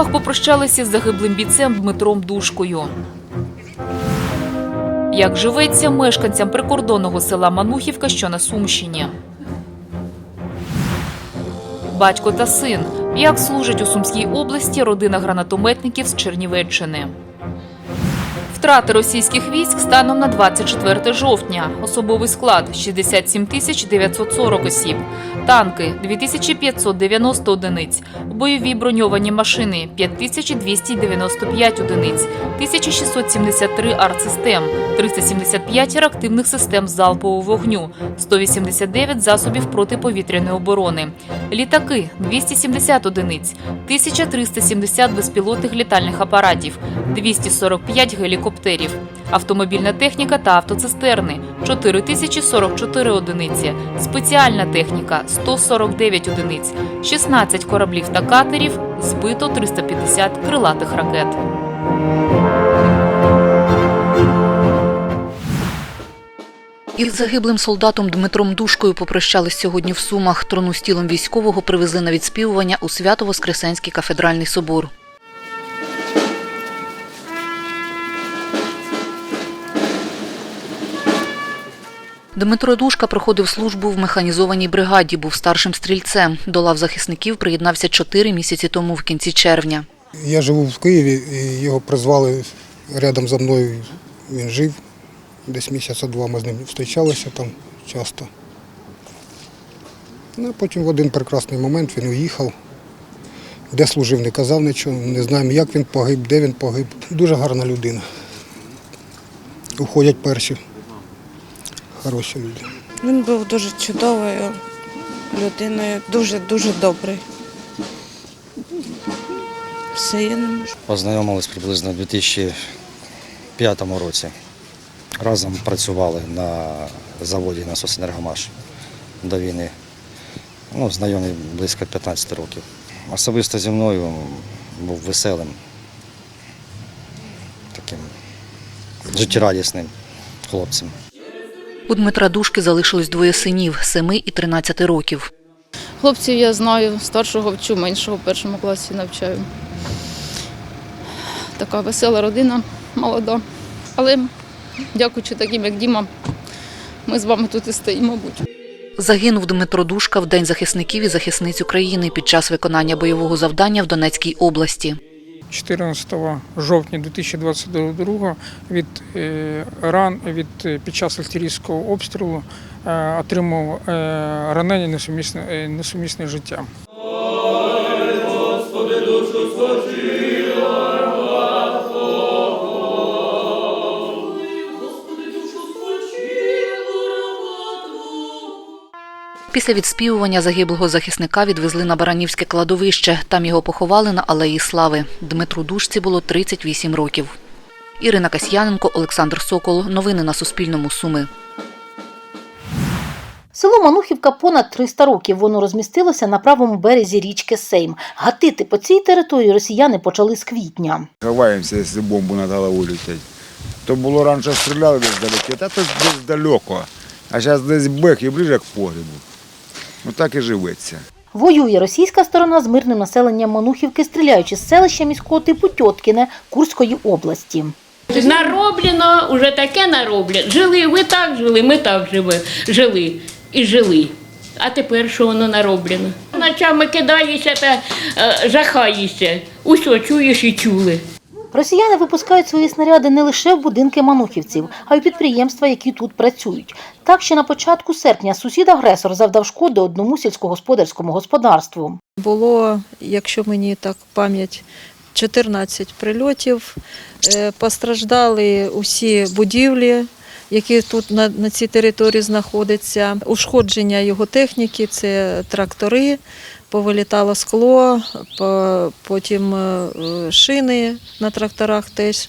Сумах попрощалися з загиблим бійцем Дмитром Душкою. Як живеться мешканцям прикордонного села Манухівка, що на Сумщині. Батько та син. Як служить у Сумській області родина гранатометників з Чернівеччини. Втрати російських військ станом на 24 жовтня. Особовий склад 67 тисяч 940 осіб. Танки 2590 одиниць. Бойові броньовані машини 5295 одиниць. 1673 артсистем, 375 реактивних систем залпового вогню, 189 засобів протиповітряної оборони. Літаки 270 одиниць, 1370 безпілотних літальних апаратів, 245 гелікоптерів, автомобільна техніка та автоцистерни 4044 одиниці, спеціальна техніка 149 одиниць, 16 кораблів та катерів, збито 350 крилатих ракет. Із загиблим солдатом Дмитром Душкою попрощались сьогодні в Сумах. Трону з тілом військового привезли на відспівування у Свято-Воскресенський кафедральний собор. Дмитро Душка проходив службу в механізованій бригаді, був старшим стрільцем. До лав захисників приєднався чотири місяці тому в кінці червня. Я живу в Києві, і його призвали рядом за мною. Він жив. Десь місяця два ми з ним зустрічалися там часто. Ну, потім в один прекрасний момент він уїхав. Де служив, не казав нічого, не знаємо, як він погиб, де він погиб. Дуже гарна людина. Уходять перші. Хороші люди. Він був дуже чудовою людиною, дуже-дуже добрий. Все, я не можу. Познайомились приблизно у 2005 році. Разом працювали на заводі «Насосенергомаш» до війни. Ну, знайомі близько 15 років. Особисто зі мною був веселим, таким життєрадісним хлопцем. У Дмитра Душки залишилось двоє синів – 7 і 13 років. Хлопців я знаю, старшого вчу, меншого в першому класі навчаю. Така весела родина, молода. Але дякуючи таким, як Діма, ми з вами тут і стоїмо, мабуть. Загинув Дмитро Душка в День захисників і захисниць України під час виконання бойового завдання в Донецькій області. 14 жовтня 2022 від е, ран від е, під час артилерійського обстрілу е, отримав ранення несумісне, несумісне душу життям. Після відспівування загиблого захисника відвезли на Баранівське кладовище. Там його поховали на Алеї Слави. Дмитру Душці було 38 років. Ірина Касьяненко, Олександр Сокол. Новини на Суспільному. Суми. Село Манухівка понад 300 років. Воно розмістилося на правому березі річки Сейм. Гатити по цій території росіяни почали з квітня. Ховаємося, якщо бомбу над головою летять. То було раніше стріляли десь далеко, та то десь далеко. А зараз десь бек і ближе к погребу. Ну так і живеться. Воює російська сторона з мирним населенням Манухівки, стріляючи з селища міського типу Тьоткіне Курської області. Нароблено, вже таке нароблено. Жили, ви так жили, ми так живе, жили і жили. А тепер що воно нароблено? Ночами кидаєшся та е, жахаєшся. Усьо чуєш і чули. Росіяни випускають свої снаряди не лише в будинки манухівців, а й у підприємства, які тут працюють. Так ще на початку серпня сусід-агресор завдав шкоди одному сільськогосподарському господарству. Було, якщо мені так пам'ять, 14 прильотів. Е, Постраждали усі будівлі, які тут на, на цій території знаходяться. Ушкодження його техніки це трактори, повилітало скло, потім е, шини на тракторах теж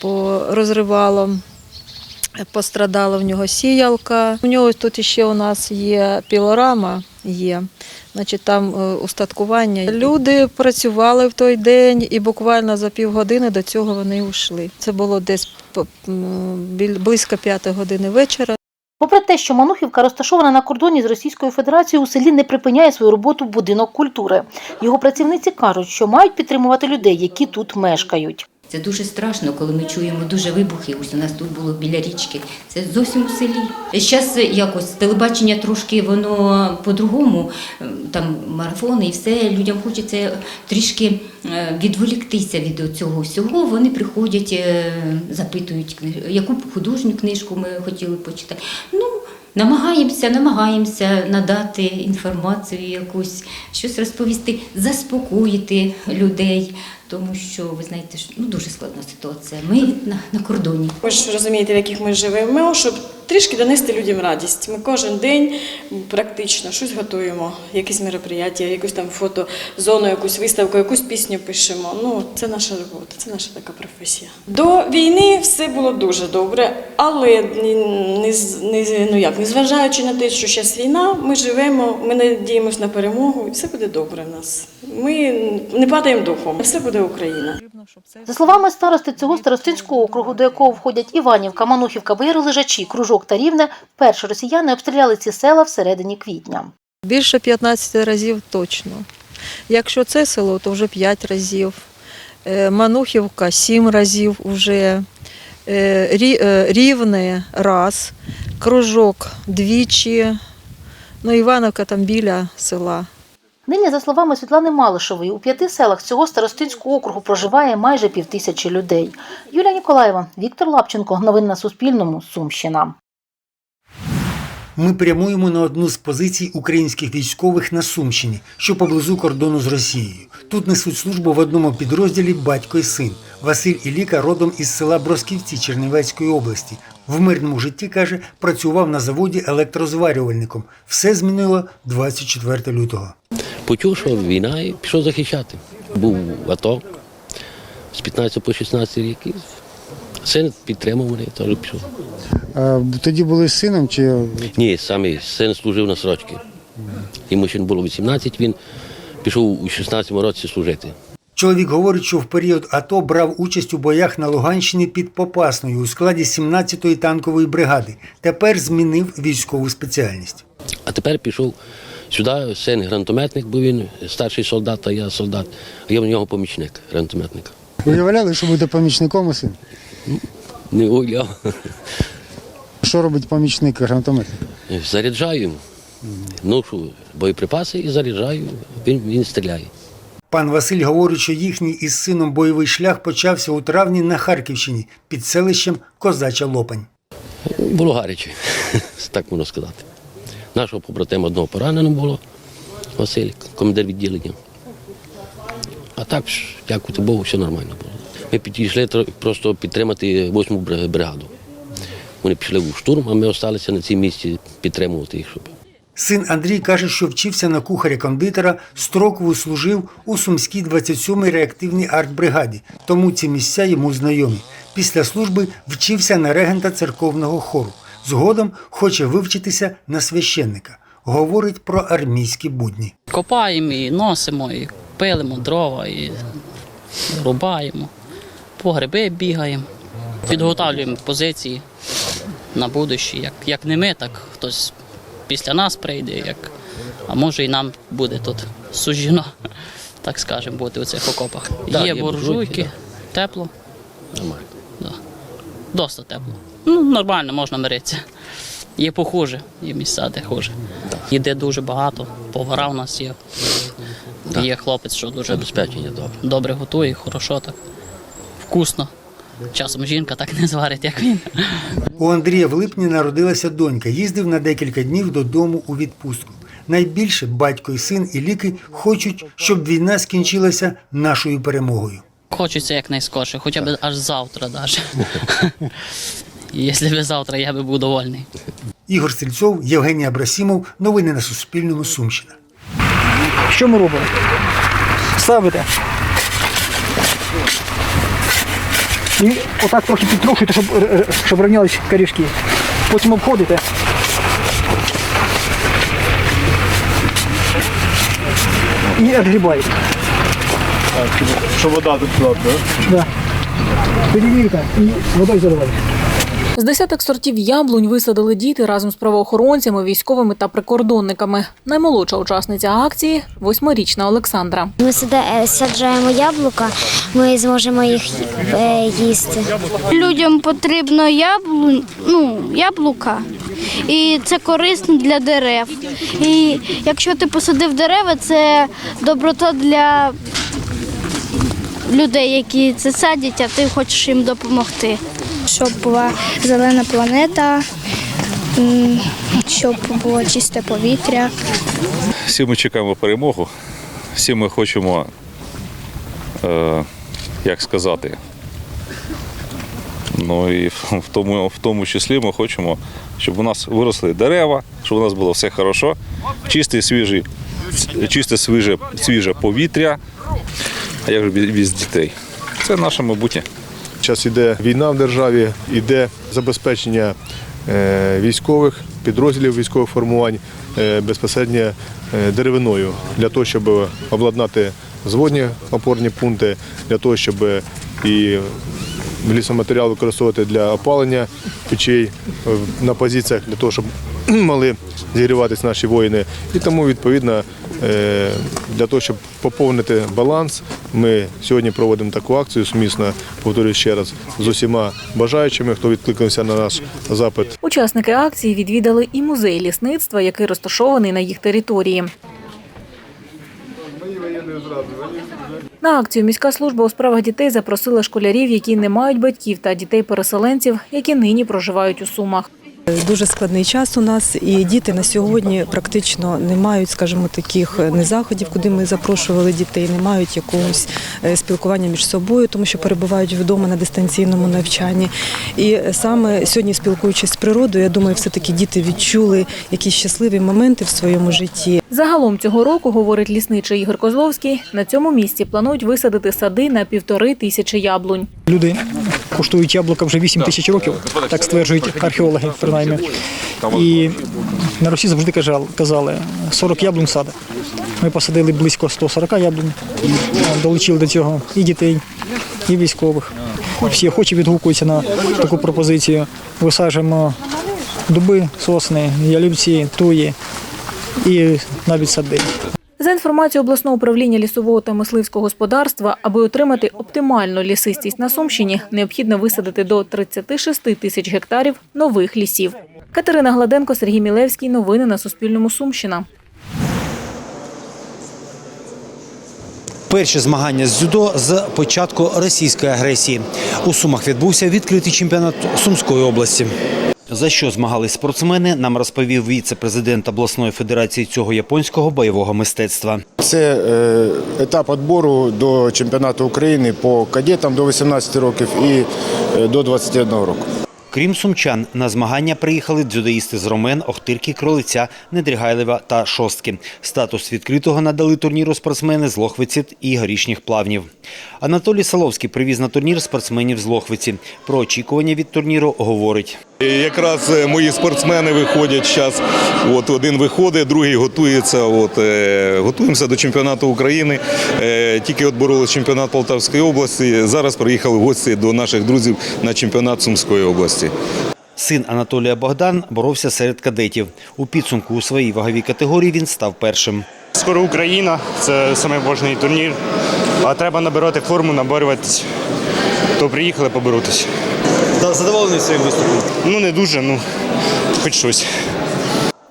порозривало. Пострадала в нього сіялка. У нього тут ще у нас є пілорама, є. Значить, там е, устаткування. Люди працювали в той день і буквально за півгодини до цього вони йшли. Це було десь близько п'ятої години вечора. Попри те, що Манухівка розташована на кордоні з Російською Федерацією, у селі не припиняє свою роботу будинок культури. Його працівниці кажуть, що мають підтримувати людей, які тут мешкають. Це дуже страшно, коли ми чуємо дуже вибухи. Ось у нас тут було біля річки. Це зовсім у селі. Зараз якось телебачення трошки воно по-другому, там марафони і все. Людям хочеться трішки е, відволіктися від цього всього. Вони приходять, е, запитують, яку художню книжку ми хотіли почитати. Ну, намагаємося, намагаємося надати інформацію якусь, щось розповісти, заспокоїти людей. Тому що ви знаєте, що ну дуже складна ситуація. Ми на, на кордоні. Ви ж розумієте, в яких ми живемо, щоб трішки донести людям радість. Ми кожен день практично щось готуємо, якісь мероприятия, якусь там фотозону, якусь виставку, якусь пісню пишемо. Ну, це наша робота, це наша така професія. До війни все було дуже добре, але не, не, ну як, незважаючи на те, що зараз війна, ми живемо, ми надіємося на перемогу, і все буде добре в нас. Ми не падаємо духом, все буде Україна. За словами старости цього старостинського округу, до якого входять Іванівка, Манухівка, Бояролежачі, Кружок та Рівне, вперше росіяни обстріляли ці села всередині квітня. Більше 15 разів точно. Якщо це село, то вже 5 разів. Е, Манухівка 7 разів вже. Е, е, Рівне раз, кружок двічі. Ну, Івановка там біля села. Нині, за словами Світлани Малишевої, у п'яти селах цього старостинського округу проживає майже півтисячі людей. Юлія Ніколаєва, Віктор Лапченко. Новини на Суспільному. Сумщина. Ми прямуємо на одну з позицій українських військових на Сумщині, що поблизу кордону з Росією. Тут несуть службу в одному підрозділі батько і син. Василь Іліка родом із села Бросківці Чернівецької області. В мирному житті каже, працював на заводі електрозварювальником. Все змінило 24 лютого. Почув, що війна і пішов захищати. Був в АТО з 15 по 16 рік. і Син підтримав мене, теж пішов. Тоді були з сином чи Ні, саме син служив на срочки. Йому ще не було 18, він пішов у 16 році служити. Чоловік говорить, що в період АТО брав участь у боях на Луганщині під Попасною у складі 17-ї танкової бригади. Тепер змінив військову спеціальність. А тепер пішов сюди, син гранатометник, бо він старший солдат, а я солдат. А я в нього помічник гранатометника. Уявляли, що буде помічником у син? Не уявляв. Що робить помічник гранатомет? Заряджаю, ношу боєприпаси і заряджаю, він, він стріляє. Пан Василь говорить, що їхній із сином бойовий шлях почався у травні на Харківщині під селищем Козача Лопань. Було гаряче, так можна сказати. Нашого побратима одного поранено було, Василь, командир відділення. А так, дякувати Богу, все нормально було. Ми підійшли просто підтримати 8-му бригаду. Вони пішли у штурм, а ми залишилися на цій місці підтримувати їх. Щоб... Син Андрій каже, що вчився на кухаря-кондитера, строкову служив у Сумській 27-й реактивній артбригаді, тому ці місця йому знайомі. Після служби вчився на регента церковного хору. Згодом хоче вивчитися на священника. Говорить про армійські будні. Копаємо і носимо, і пилимо дрова, і рубаємо. По гриби бігаємо, підготовлюємо позиції на будущі. Як, як не ми, так хтось після нас прийде, як, а може і нам буде тут сужено, так скажемо, бути у цих окопах. Так, є є буржуйки, буржуйки, тепло, Нормально. да. досить тепло. Ну, нормально, можна миритися. Є похуже, є місця, де хуже. Їде дуже багато, повара у нас є. Так. Є хлопець, що дуже Забезпечення добре. добре готує, хорошо так. Вкусно. Часом жінка так не зварить, як він. У Андрія в липні народилася донька. Їздив на декілька днів додому у відпустку. Найбільше батько і син і ліки хочуть, щоб війна скінчилася нашою перемогою. Хочеться якнайскорше, хоча б аж завтра навіть. Якщо б завтра я би був довольний. Ігор Стрільцов, Євгеній Абрасімов. Новини на Суспільному. Сумщина. Що ми робимо? Ставите. І отак трохи підтрушуєте, щоб, е, е, щоб рівнялись корішки. Потім обходите. І відгрібаєте. Щоб вода тут була, так? Да. Перевірка і водою заливаєте. З десяток сортів яблунь висадили діти разом з правоохоронцями, військовими та прикордонниками. Наймолодша учасниця акції восьмирічна Олександра. Ми е, саджаємо яблука, ми зможемо їх е, їсти. Людям потрібно яблу, ну, яблука, і це корисно для дерев. І якщо ти посадив дерева, це доброта для людей, які це садять, а ти хочеш їм допомогти. Щоб була зелена планета, щоб було чисте повітря. Всі ми чекаємо перемогу, всі ми хочемо, е, як сказати, ну і в тому, в тому числі ми хочемо, щоб у нас виросли дерева, щоб у нас було все хорошо, чисте, свіже, чисте свіже, свіже повітря, а як же без без дітей. Це наше майбутнє. Зараз іде війна в державі, іде забезпечення е, військових підрозділів військових формувань е, безпосередньо е, деревиною для того, щоб обладнати зводні опорні пункти, для того, щоб і лісоматеріал використовувати для опалення печей на позиціях, для того, щоб могли зігріватися наші воїни. І тому відповідно для того, щоб поповнити баланс, ми сьогодні проводимо таку акцію сумісно, повторюю ще раз, з усіма бажаючими, хто відкликнувся на наш запит. Учасники акції відвідали і музей лісництва, який розташований на їх території. На акцію міська служба у справах дітей запросила школярів, які не мають батьків, та дітей-переселенців, які нині проживають у Сумах. Дуже складний час у нас, і діти на сьогодні практично не мають, скажімо, таких не заходів, куди ми запрошували дітей, не мають якогось е, спілкування між собою, тому що перебувають вдома на дистанційному навчанні. І саме сьогодні, спілкуючись з природою, я думаю, все-таки діти відчули якісь щасливі моменти в своєму житті. Загалом цього року, говорить лісничий Ігор Козловський, на цьому місці планують висадити сади на півтори тисячі яблунь. Люди куштують яблука вже 8 тисяч років, так стверджують археологи, принаймні. І на Русі завжди казали, казали 40 яблунь сада. Ми посадили близько 140 яблунь, долучили до цього і дітей, і військових. Всі охочі відгукуються на таку пропозицію. Висаджуємо дуби, сосни, ялівці, туї і навіть сади. Інформацією обласного управління лісового та мисливського господарства, аби отримати оптимальну лісистість на Сумщині, необхідно висадити до 36 тисяч гектарів нових лісів. Катерина Гладенко, Сергій Мілевський. Новини на Суспільному. Сумщина. Перші змагання з дзюдо з початку російської агресії. У Сумах відбувся відкритий чемпіонат Сумської області. За що змагались спортсмени, нам розповів віце-президент обласної федерації цього японського бойового мистецтва. Це е, етап відбору до чемпіонату України по кадетам до 18 років і е, до 21 року. Крім сумчан, на змагання приїхали дзюдоїсти з Ромен, Охтирки, Кролиця, Недрігайлева та Шостки. Статус відкритого надали турніру спортсмени з Лохвиці і горішніх плавнів. Анатолій Соловський привіз на турнір спортсменів з Лохвиці. Про очікування від турніру говорить. І Якраз е, мої спортсмени виходять зараз. От один виходить, другий готується. От е, готуємося до чемпіонату України. Е, тільки от боролись чемпіонат Полтавської області. Зараз приїхали в гості до наших друзів на чемпіонат Сумської області. Син Анатолія Богдан боровся серед кадетів. У підсумку у своїй ваговій категорії він став першим. Скоро Україна, це самий важний турнір. А треба набирати форму, наборюватись. То приїхали поборотися. Задоволений своїм виступом? Ну не дуже, ну хоч щось.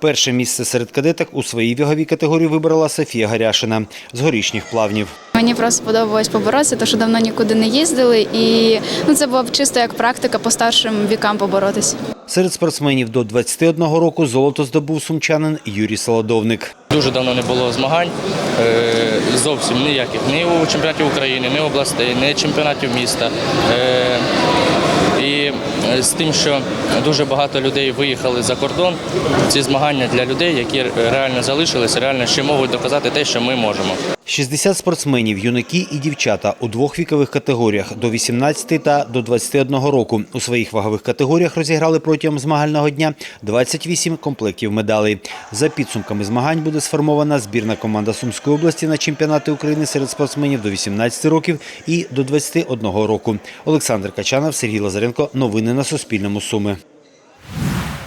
Перше місце серед кадеток у своїй ваговій категорії вибрала Софія Гаряшина з горішніх плавнів. Мені просто подобалось поборотися, тому що давно нікуди не їздили, і ну це було б чисто як практика по старшим вікам поборотися. Серед спортсменів до 21 року золото здобув сумчанин Юрій Солодовник. Дуже давно не було змагань, е, зовсім ніяких. Ні у чемпіонаті України, ні областей, ні чемпіонатів міста. Е, з тим, що дуже багато людей виїхали за кордон, ці змагання для людей, які реально залишилися, реально ще можуть доказати те, що ми можемо. 60 спортсменів, юнаки і дівчата у двох вікових категоріях до 18 та до 21 року. У своїх вагових категоріях розіграли протягом змагального дня 28 комплектів медалей. За підсумками змагань буде сформована збірна команда Сумської області на чемпіонати України серед спортсменів до 18 років і до 21 року. Олександр Качанов, Сергій Лазаренко. Новини на Суспільному. Суми.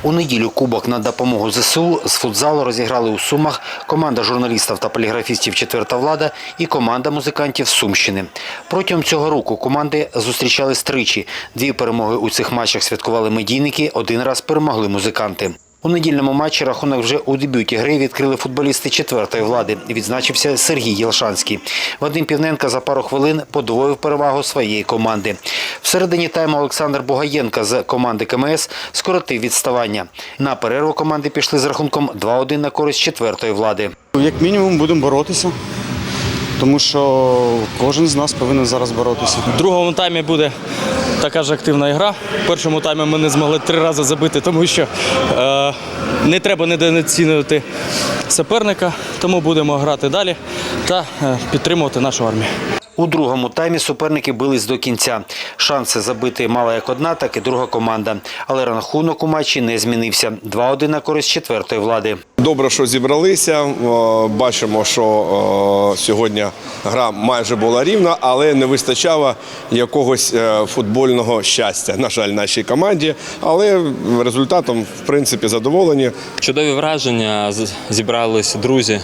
У неділю кубок на допомогу ЗСУ з футзалу розіграли у Сумах команда журналістів та поліграфістів «Четверта влада» і команда музикантів Сумщини. Протягом цього року команди зустрічались тричі. Дві перемоги у цих матчах святкували медійники, один раз перемогли музиканти. У недільному матчі рахунок вже у дебюті гри відкрили футболісти четвертої влади. Відзначився Сергій Єлшанський. Вадим Півненко за пару хвилин подвоїв перевагу своєї команди. В середині тайму Олександр Бугаєнко з команди КМС скоротив відставання. На перерву команди пішли з рахунком 2-1 на користь четвертої влади. Як мінімум будемо боротися, тому що кожен з нас повинен зараз боротися. В другому таймі буде така ж активна гра. В першому таймі ми не змогли три рази забити, тому що е, не треба недооцінювати суперника, тому будемо грати далі та е, підтримувати нашу армію. У другому таймі суперники бились до кінця. Шанси забити мала як одна, так і друга команда. Але рахунок у матчі не змінився. 2-1 на користь четвертої влади. Добре, що зібралися. Бачимо, що сьогодні гра майже була рівна, але не вистачало якогось е, футбольного щастя, на жаль, нашій команді. Але результатом, в принципі, задоволені. Чудові враження. Зібрались друзі,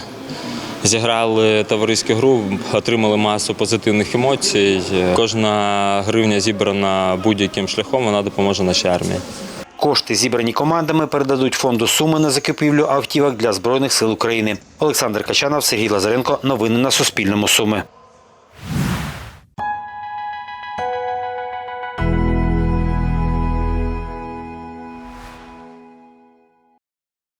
зіграли товариську гру, отримали масу позитивних емоцій. Кожна гривня зібрана будь-яким шляхом, вона допоможе нашій армії. Кошти, зібрані командами, передадуть фонду суми на закупівлю автівок для Збройних сил України. Олександр Качанов, Сергій Лазаренко. Новини на Суспільному. Суми.